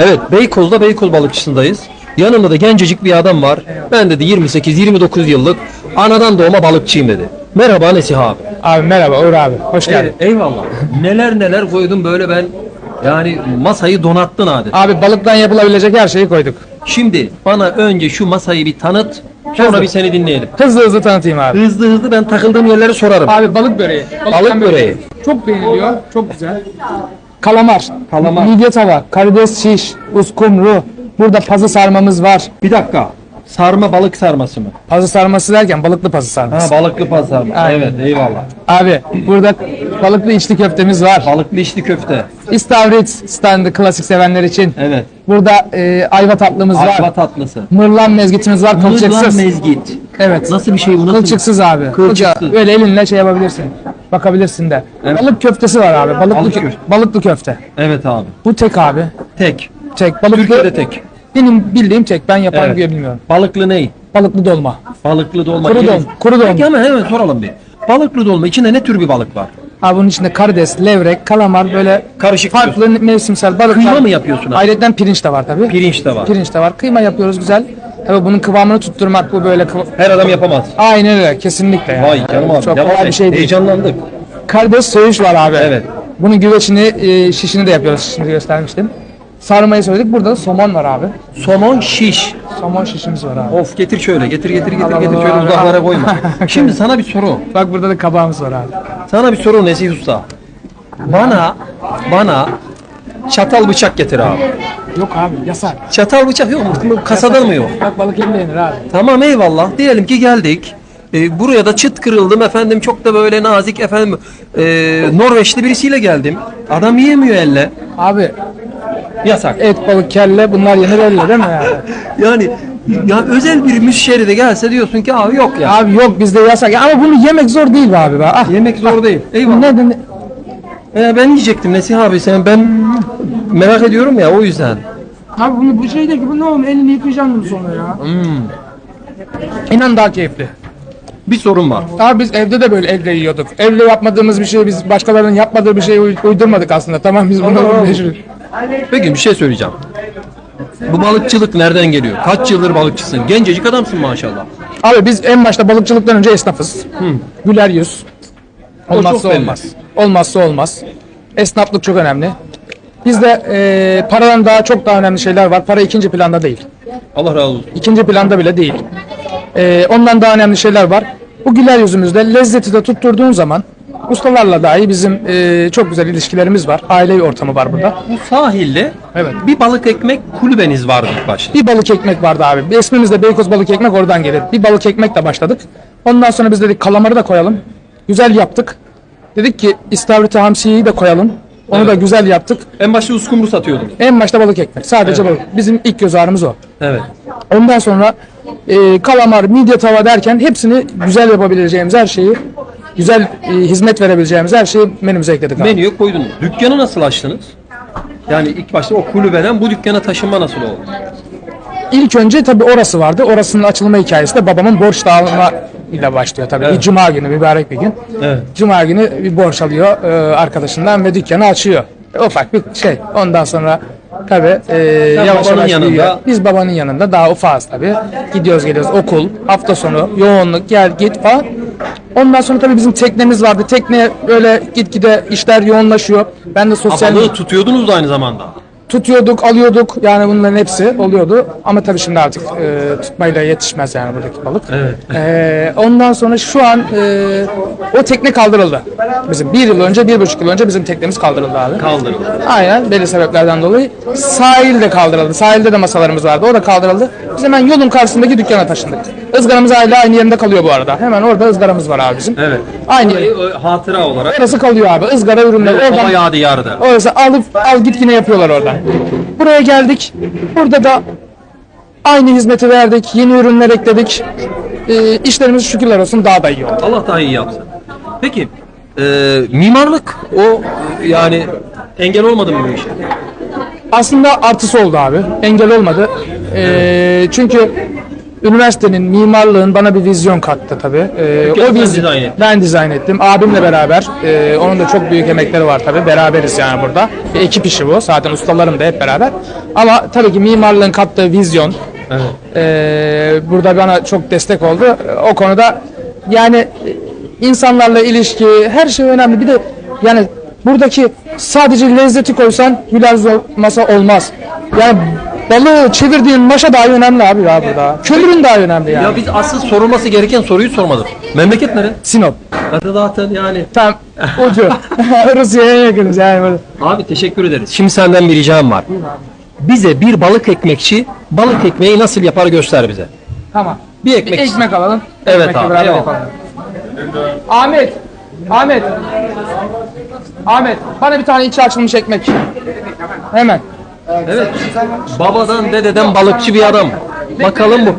Evet Beykoz'da Beykoz balıkçısındayız. Yanımda da gencecik bir adam var. Ben dedi 28-29 yıllık anadan doğma balıkçıyım dedi. Merhaba Nesih abi. Abi merhaba Uğur abi. Hoş geldin. Evet, eyvallah. neler neler koydun böyle ben yani masayı donattın adeta. Abi balıktan yapılabilecek her şeyi koyduk. Şimdi bana önce şu masayı bir tanıt. Sonra bir seni dinleyelim. Hızlı hızlı tanıtayım abi. Hızlı hızlı ben takıldığım yerleri sorarım. Abi balık böreği. Balık böreği. Çok beğeniliyor. Çok güzel. Kalamar. Kalamar. Midye tava. Karides şiş. Uskumru. Burada pazı sarmamız var. Bir dakika. Sarma balık sarması mı? Pazı sarması derken balıklı pazı Ha sarması. balıklı paz sarması. Aynen. Evet eyvallah. Abi burada balıklı içli köftemiz var. Balıklı içli köfte. İstavrit standı klasik sevenler için. Evet. Burada e, ayva tatlımız var. Ayva tatlısı. Mırlan mezgitimiz var Mırlan kılçıksız. mezgit. Evet. Nasıl bir şey bu? Nasıl Kılçıksız abi. Kılçıksız. Kılça- Böyle elinle şey yapabilirsin. Bakabilirsin de. Evet. Balık köftesi var abi. Balıklı, Balık kö- köfte. balıklı köfte. Evet abi. Bu tek abi. Tek. Tek. Balıklı. Türkiye'de tek. Benim bildiğim tek. Ben yapan Evet. bilmiyorum. Balıklı ney? Balıklı dolma. Balıklı dolma. Kuru dolma, kuru dolma. Peki hemen hemen soralım bir. Balıklı dolma içinde ne tür bir balık var? Abi bunun içinde karides, levrek, kalamar böyle Karışık farklı mevsimsel balıklar. Kıyma mı yapıyorsun abi? Ayrıca pirinç de var tabii. Pirinç de var. Pirinç de var. Kıyma yapıyoruz güzel. Tabii bunun kıvamını tutturmak bu böyle kıv- Her adam yapamaz. Aynen öyle kesinlikle yani. Vay canım abi. Çok devam kolay et. bir şey değil. Heyecanlandık. Karides söğüş var abi. Evet. Bunun güveçini, e, şişini de yapıyoruz. Şimdi göstermiştim. Sarmayı söyledik. Burada da somon var abi. Somon şiş. Somon şişimiz var abi. Of getir şöyle. Getir getir getir Al, getir. al, Şöyle uzaklara koyma. Şimdi sana bir soru. Bak burada da kabağımız var abi. Sana bir soru Nesih Usta. Bana bana çatal bıçak getir abi. Yok abi yasak. Çatal bıçak yok mu? Kasadan mı yok? Bak balık elle yenir abi. Tamam eyvallah. Diyelim ki geldik. Ee, buraya da çıt kırıldım efendim çok da böyle nazik efendim ee, Norveçli birisiyle geldim. Adam yiyemiyor elle. Abi Yasak. et, balık, kelle bunlar yenir elle değil mi yani? Yani ya özel bir müşteri de gelse diyorsun ki abi yok ya. abi yok bizde yasak. Ya Ama bunu yemek zor değil be abi be. Ah. Yemek zor değil. Eyvallah. Ne, ne, Ee, ben yiyecektim Nesih abi sen ben merak ediyorum ya o yüzden. Abi bunu bu şey değil ki bu ne oğlum elini yıkayacaksın bunu sonra ya. Hmm. İnan daha keyifli. Bir sorun var. Abi biz evde de böyle elle yiyorduk. Evde yapmadığımız bir şeyi biz başkalarının yapmadığı bir şeyi uy- uydurmadık aslında. Tamam biz bunu Allah. meşhur. Peki bir şey söyleyeceğim. Bu balıkçılık nereden geliyor? Kaç yıldır balıkçısın? Gencecik adamsın maşallah. Abi biz en başta balıkçılıktan önce esnafız. Güler yüz. Olmazsa çok belli. olmaz. Olmazsa olmaz. Esnaflık çok önemli. Bizde eee paradan daha çok daha önemli şeyler var. Para ikinci planda değil. Allah razı olsun. İkinci planda bile değil. Eee, ondan daha önemli şeyler var. Bu güler yüzümüzde lezzeti de tutturduğun zaman ustalarla dahi bizim eee, çok güzel ilişkilerimiz var. Aile ortamı var burada. Bu sahilde Evet. bir balık ekmek kulübeniz vardı ilk başta. Bir balık ekmek vardı abi. İsmimiz de Beykoz balık ekmek oradan gelir. Bir balık ekmekle başladık. Ondan sonra biz dedik kalamarı da koyalım. Güzel yaptık. Dedik ki istavriti hamsiyi de koyalım. Onu da güzel yaptık. En başta uskumru satıyordunuz. En başta balık ekmek. Sadece balık. Bizim ilk göz ağrımız o. Evet. Ondan sonra e, kalamar, midye tava derken hepsini güzel yapabileceğimiz her şeyi, güzel e, hizmet verebileceğimiz her şeyi menümüze ekledik abi. Menüye koydunuz. Dükkanı nasıl açtınız? Yani ilk başta o kulübeden bu dükkana taşınma nasıl oldu? İlk önce tabii orası vardı. Orasının açılma hikayesi de babamın borç dağılma ile başlıyor tabii. Bir cuma günü, mübarek bir gün. Evet. Cuma günü bir borç alıyor e, arkadaşından ve dükkanı açıyor. E, ufak bir şey. Ondan sonra tabii e, yavaş yavaş yanında. büyüyor. Biz babanın yanında daha ufağız tabii. Gidiyoruz geliyoruz okul, hafta sonu, yoğunluk, gel git falan. Ondan sonra tabii bizim teknemiz vardı. Tekne böyle gitgide işler yoğunlaşıyor. Ben de sosyal Balığı tutuyordunuz da aynı zamanda. tutuyorduk, alıyorduk. Yani bunların hepsi oluyordu. Ama tabii şimdi artık e, tutmayla yetişmez yani buradaki balık. Evet. E, ondan sonra şu an e, o tekne kaldırıldı. Bizim bir yıl önce, bir buçuk yıl önce bizim teknemiz kaldırıldı abi. Kaldırıldı. Aynen belli sebeplerden dolayı. Sahil de kaldırıldı. Sahilde de masalarımız vardı. O da kaldırıldı. Biz hemen yolun karşısındaki dükkana taşındık. Izgaramız hala aynı yerinde kalıyor bu arada. Hemen orada ızgaramız var abi bizim. Evet. Aynı Burayı o hatıra olarak Orası kalıyor abi. Izgara ürünleri. baba Oradan yadigarı. Orası alıp al git yine yapıyorlar oradan. Buraya geldik. Burada da aynı hizmeti verdik. Yeni ürünler ekledik. Ee, işlerimiz şükürler olsun daha da iyi oldu. Allah daha iyi yapsın. Peki e, mimarlık o e, yani engel olmadı mı bu işe? Aslında artısı oldu abi. Engel olmadı. Ee, çünkü üniversitenin, mimarlığın bana bir vizyon kattı tabii. Ee, sen viz- dizayn ettin. Ben dizayn ettim. Abimle beraber. Ee, onun da çok büyük emekleri var tabii. Beraberiz yani burada. Bir ekip işi bu. Zaten ustalarım da hep beraber. Ama tabii ki mimarlığın kattığı vizyon Evet. ee, burada bana çok destek oldu. O konuda yani e, insanlarla ilişki her şey önemli. Bir de yani buradaki sadece lezzeti koysan güler masa olmaz. Yani balığı çevirdiğin maşa daha önemli abi ya burada. Kömürün daha önemli yani. Ya biz asıl sorulması gereken soruyu sormadık. Memleket nere? Sinop. Zaten zaten yani. Tam ucu. Rusya'ya yakınız yani böyle. Abi teşekkür ederiz. Şimdi senden bir ricam var. Bize bir balık ekmekçi balık ekmeği nasıl yapar göster bize. Tamam. Bir Bir ekmek. ekmek alalım. Evet Ekmekle abi, beraber eyvallah. yapalım. Ahmet. Ahmet. Ahmet. Bana bir tane içi açılmış ekmek. Hemen. Evet. Babadan dededen balıkçı bir adam. Bakalım bu.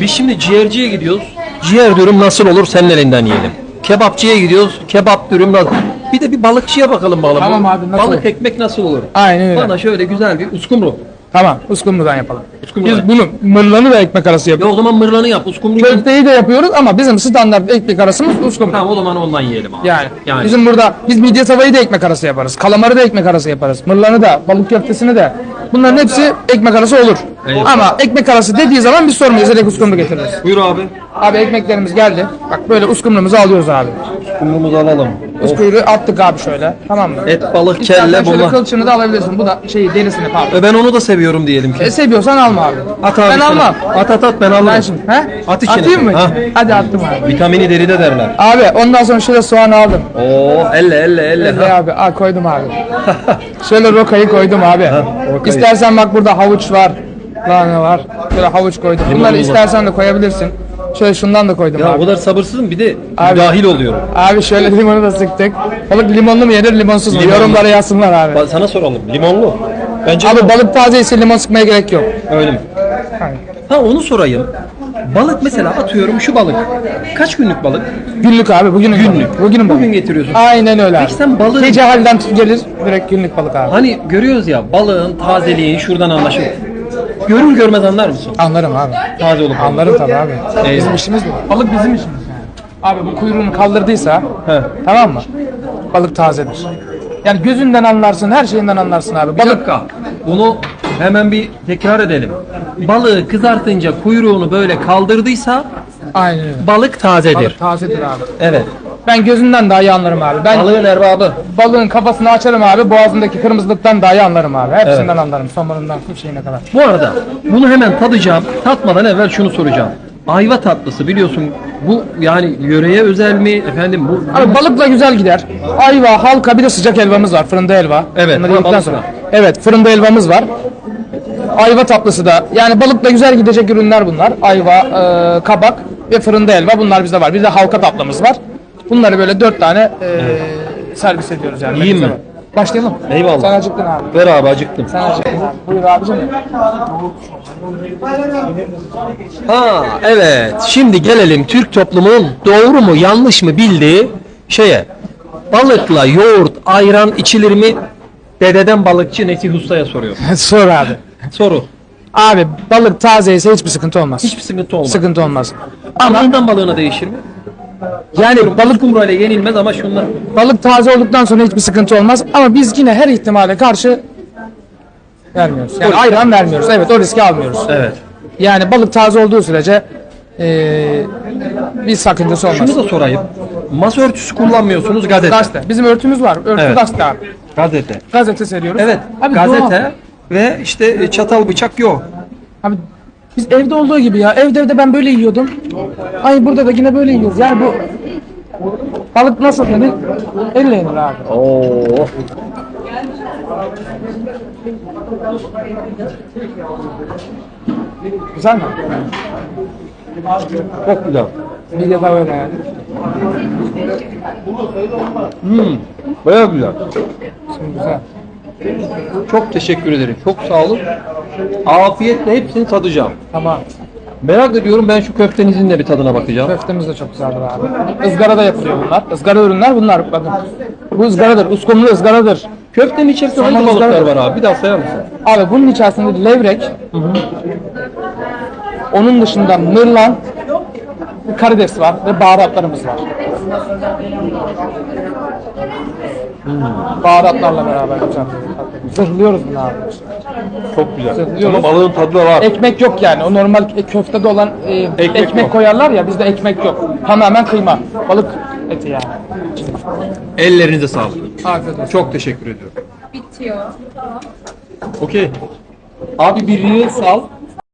Biz şimdi ciğerciye gidiyoruz. Ciğer dürüm nasıl olur senin elinden yiyelim. Kebapçıya gidiyoruz. Kebap dürüm nasıl? Bir de bir balıkçıya bakalım bakalım. Tamam abi, nasıl Balık olur? ekmek nasıl olur? Aynen öyle. Bana şöyle güzel bir uskumru. Tamam. Uskumru'dan yapalım. Uskumru'dan. Biz bunu mırlanı da ekmek arası Ya yapıyoruz. o zaman mırlanı yap. Uskumru. Köfteyi de yapıyoruz ama bizim standart ekmek arasımız uskumru. Tamam o zaman ondan yiyelim abi. Yani, yani. bizim burada biz midye tavayı da ekmek arası yaparız. Kalamarı da ekmek arası yaparız. Mırlanı da, balık köftesini de. Bunların hepsi ekmek arası olur. Eyvallah. Ama ekmek arası dediği zaman biz sormayız. Direkt uskumru getiririz. Buyur abi. Abi ekmeklerimiz geldi. Bak böyle uskumrumuzu alıyoruz abi. Uskumrumuzu alalım. Uskumruyu attık abi şöyle. Tamam mı? Et, balık, İstersen kelle şöyle bunlar. kılçını da alabilirsin. Bu da şeyi derisini pardon. E ben onu da seviyorum diyelim ki. E, seviyorsan alma abi. At abi ben şunu. almam. At at at ben alırım. Ben şimdi. He? At içine. Atayım mı? Ha. Hadi attım abi. Vitamini deride derler. Abi ondan sonra şöyle soğan aldım. Oo elle elle elle. Elle Ha. abi. Aa, koydum abi. Şöyle rokayı koydum abi. rokayı. İstersen bak burada havuç var. Lahana var. Şöyle havuç koydum. Bunları istersen de koyabilirsin. Şöyle şundan da koydum Ya abi. o kadar sabırsızım bir de Abi. dahil oluyorum. Abi şöyle limonu da sıktık. Balık limonlu mu yenir limonsuz mu? Limonlu. Yorumlara yazsınlar abi. Ba- Sana soralım. Limonlu. Bence Abi balık taze ise limon sıkmaya gerek yok. öyle mi? Ha onu sorayım. Balık mesela atıyorum şu balık. Kaç günlük balık? Günlük abi bugünün Günlük. balığı. Bugünün balığı. Bugün getiriyorsun. Aynen öyle abi. Peki sen balığı- Gece halden tut- gelir direkt günlük balık abi. Hani görüyoruz ya balığın tazeliği şuradan anlaşılır. Görür görmez anlar mısın? Anlarım abi. Taze olup Anlarım tabii abi. Bizim Eyvallah. işimiz bu. Balık bizim işimiz yani. Abi bu kuyruğunu kaldırdıysa He. tamam mı? Balık tazedir. Yani gözünden anlarsın, her şeyinden anlarsın abi. Bir Balık dakika. Bunu hemen bir tekrar edelim. Balığı kızartınca kuyruğunu böyle kaldırdıysa aynen öyle. balık tazedir. Balık tazedir abi. Evet. Ben gözünden daha iyi anlarım abi. Ben Balığın erbabı. balığın kafasını açarım abi. Boğazındaki kırmızılıktan daha iyi anlarım abi. Hepsinden anlarım. Somonundan tut şeyine kadar. Bu arada bunu hemen tadacağım. Tatmadan evvel şunu soracağım. Ayva tatlısı biliyorsun bu yani yöreye özel mi efendim bu Abi balıkla güzel gider. Ayva, halka bir de sıcak helvamız var. Fırında helva. Evet, Bunları yedikten sonra. Evet, fırında helvamız var. Ayva tatlısı da. Yani balıkla güzel gidecek ürünler bunlar. Ayva, e, kabak ve fırında helva bunlar bizde var. Bir de halka tatlımız var. Bunları böyle dört tane e, servis ediyoruz yani. Benimle mi? var. Başlayalım. Eyvallah. Sen acıktın abi. Ver abi acıktım. Sen acıktın. Buyur abicim. Ha evet. Şimdi gelelim Türk toplumunun doğru mu yanlış mı bildiği şeye. Balıkla yoğurt, ayran içilir mi? Dededen balıkçı Netih Usta'ya soruyor. Sor abi. Soru. Abi balık taze ise hiçbir sıkıntı olmaz. Hiçbir sıkıntı olmaz. sıkıntı olmaz. Balığından balığına değişir mi? Yani Balık kumrayla yenilmez ama şunlar. Balık taze olduktan sonra hiçbir sıkıntı olmaz ama biz yine her ihtimale karşı vermiyoruz. Yani ayran vermiyoruz. Evet o riski almıyoruz. Evet. Yani balık taze olduğu sürece eee bir sakıncası olmaz. Şunu da sorayım. Masa örtüsü kullanmıyorsunuz gazete. Gazete. Bizim örtümüz var. Örtü Evet. gazete abi. Gazete. Gazete seriyoruz. Evet. Abi gazete doğal. ve işte e, çatal bıçak yok. Abi biz evde olduğu gibi ya. Evde evde ben böyle yiyordum. Ay burada da yine böyle yiyoruz. Yani bu balık nasıl yenir? Elle yenir abi. Oo. Güzel mi? Çok güzel. Bir de böyle yani. Baya güzel. Şimdi güzel. Çok teşekkür ederim. Çok sağ olun. Afiyetle hepsini tadacağım. Tamam. Merak ediyorum ben şu köftenizin de bir tadına bakacağım. Köftemiz de çok güzeldir abi. Izgarada yapılıyor bunlar. Izgara ürünler bunlar. Bakın. Bu ızgaradır. Uskumru ızgaradır. Köftenin içerisinde hangi Somon balıklar ızgara. var abi? Bir daha sayar mısın? Abi bunun içerisinde levrek, Onun dışında mırlan, karides var ve baharatlarımız var. Baharatlarla beraber güzel. Zırhlıyoruz bunu abi. Çok güzel. Zırhlıyoruz. Ama balığın tadı da var. Ekmek yok yani. O normal e, köftede olan e, ekmek, yok. koyarlar ya bizde ekmek yok. Tamamen kıyma. Balık eti yani. Ellerinize sağlık. Afiyet olsun. Çok teşekkür ediyorum. Bitiyor. Okey. Abi bir reel sal.